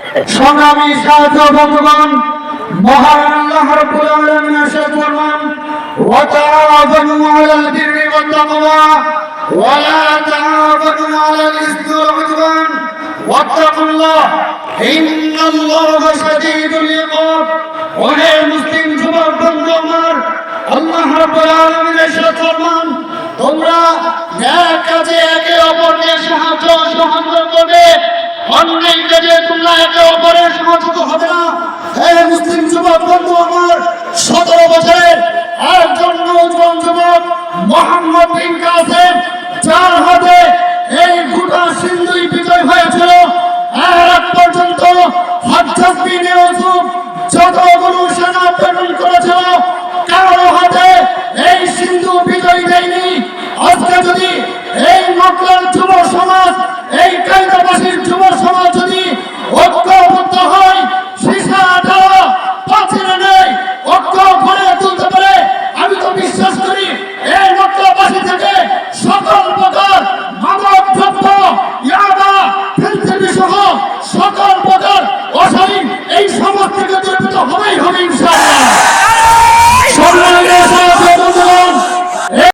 সংগ্রামী সাহায্য বন্ধুগণ আল্লাহ রাব্বুল আলামিন এরশাদ ফরমান মুসলিম যুবক বন্ধু আমার, আল্লাহ রাব্বুল আলামিন এরশাদ ফরমান তোমরা ন্যায় কাজে একে বন্ধু আমার, সতেরো বছরের আরেকজন নৌজন যুবক, মোহাম্মদ বিন কাসেম যার এই গোটা সিন্ধুই বিজয় হয়েছিল। আর এক পর্যন্ত হজ্জাজ বিন ইউসুফ যতগুলো সেনা প্রেরণ করেছিল, কারও হাতে এই সিন্ধু বিজয় দেয়নি। আজকে যদি এই মকলার অশালীন এই সমাজ থেকে